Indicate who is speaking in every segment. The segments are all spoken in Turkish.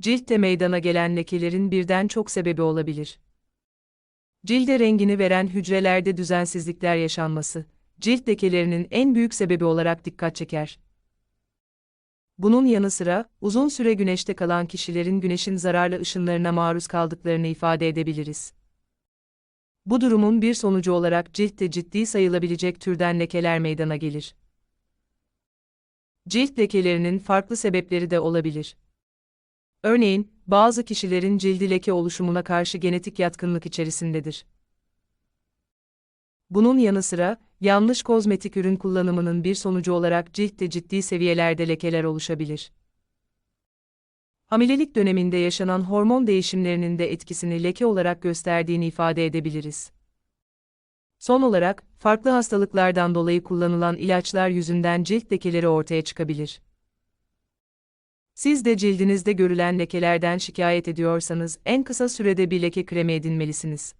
Speaker 1: Ciltte meydana gelen lekelerin birden çok sebebi olabilir. Cilde rengini veren hücrelerde düzensizlikler yaşanması, cilt lekelerinin en büyük sebebi olarak dikkat çeker. Bunun yanı sıra, uzun süre güneşte kalan kişilerin güneşin zararlı ışınlarına maruz kaldıklarını ifade edebiliriz. Bu durumun bir sonucu olarak ciltte ciddi sayılabilecek türden lekeler meydana gelir. Cilt lekelerinin farklı sebepleri de olabilir. Örneğin, bazı kişilerin cildi leke oluşumuna karşı genetik yatkınlık içerisindedir. Bunun yanı sıra, yanlış kozmetik ürün kullanımının bir sonucu olarak ciltte ciddi seviyelerde lekeler oluşabilir. Hamilelik döneminde yaşanan hormon değişimlerinin de etkisini leke olarak gösterdiğini ifade edebiliriz. Son olarak, farklı hastalıklardan dolayı kullanılan ilaçlar yüzünden cilt lekeleri ortaya çıkabilir. Siz de cildinizde görülen lekelerden şikayet ediyorsanız en kısa sürede bir leke kremi edinmelisiniz.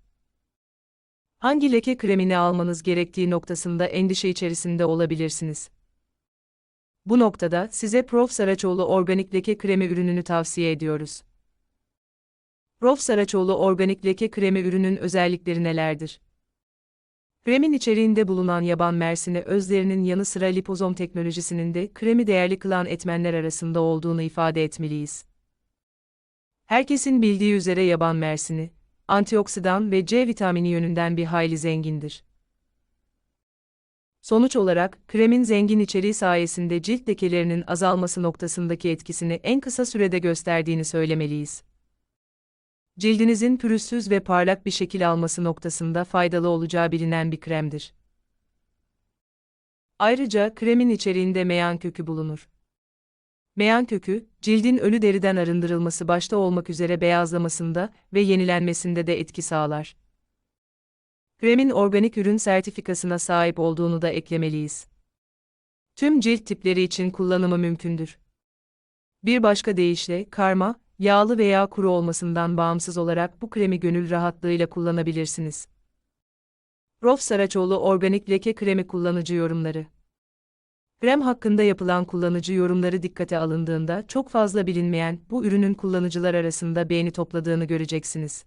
Speaker 1: Hangi leke kremini almanız gerektiği noktasında endişe içerisinde olabilirsiniz. Bu noktada size Prof. Saraçoğlu organik leke kremi ürününü tavsiye ediyoruz. Prof. Saraçoğlu organik leke kremi ürünün özellikleri nelerdir? Kremin içeriğinde bulunan yaban mersini özlerinin yanı sıra lipozom teknolojisinin de kremi değerli kılan etmenler arasında olduğunu ifade etmeliyiz. Herkesin bildiği üzere yaban mersini, antioksidan ve C vitamini yönünden bir hayli zengindir. Sonuç olarak, kremin zengin içeriği sayesinde cilt lekelerinin azalması noktasındaki etkisini en kısa sürede gösterdiğini söylemeliyiz. Cildinizin pürüzsüz ve parlak bir şekil alması noktasında faydalı olacağı bilinen bir kremdir. Ayrıca kremin içeriğinde meyan kökü bulunur. Meyan kökü, cildin ölü deriden arındırılması başta olmak üzere beyazlamasında ve yenilenmesinde de etki sağlar. Kremin organik ürün sertifikasına sahip olduğunu da eklemeliyiz. Tüm cilt tipleri için kullanımı mümkündür. Bir başka deyişle, karma, yağlı veya kuru olmasından bağımsız olarak bu kremi gönül rahatlığıyla kullanabilirsiniz. Prof. Saraçoğlu Organik Leke Kremi Kullanıcı Yorumları Krem hakkında yapılan kullanıcı yorumları dikkate alındığında çok fazla bilinmeyen bu ürünün kullanıcılar arasında beğeni topladığını göreceksiniz.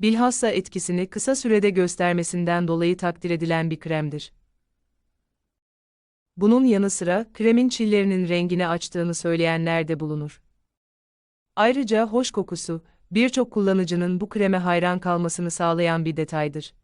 Speaker 1: Bilhassa etkisini kısa sürede göstermesinden dolayı takdir edilen bir kremdir. Bunun yanı sıra kremin çillerinin rengini açtığını söyleyenler de bulunur. Ayrıca hoş kokusu, birçok kullanıcının bu kreme hayran kalmasını sağlayan bir detaydır.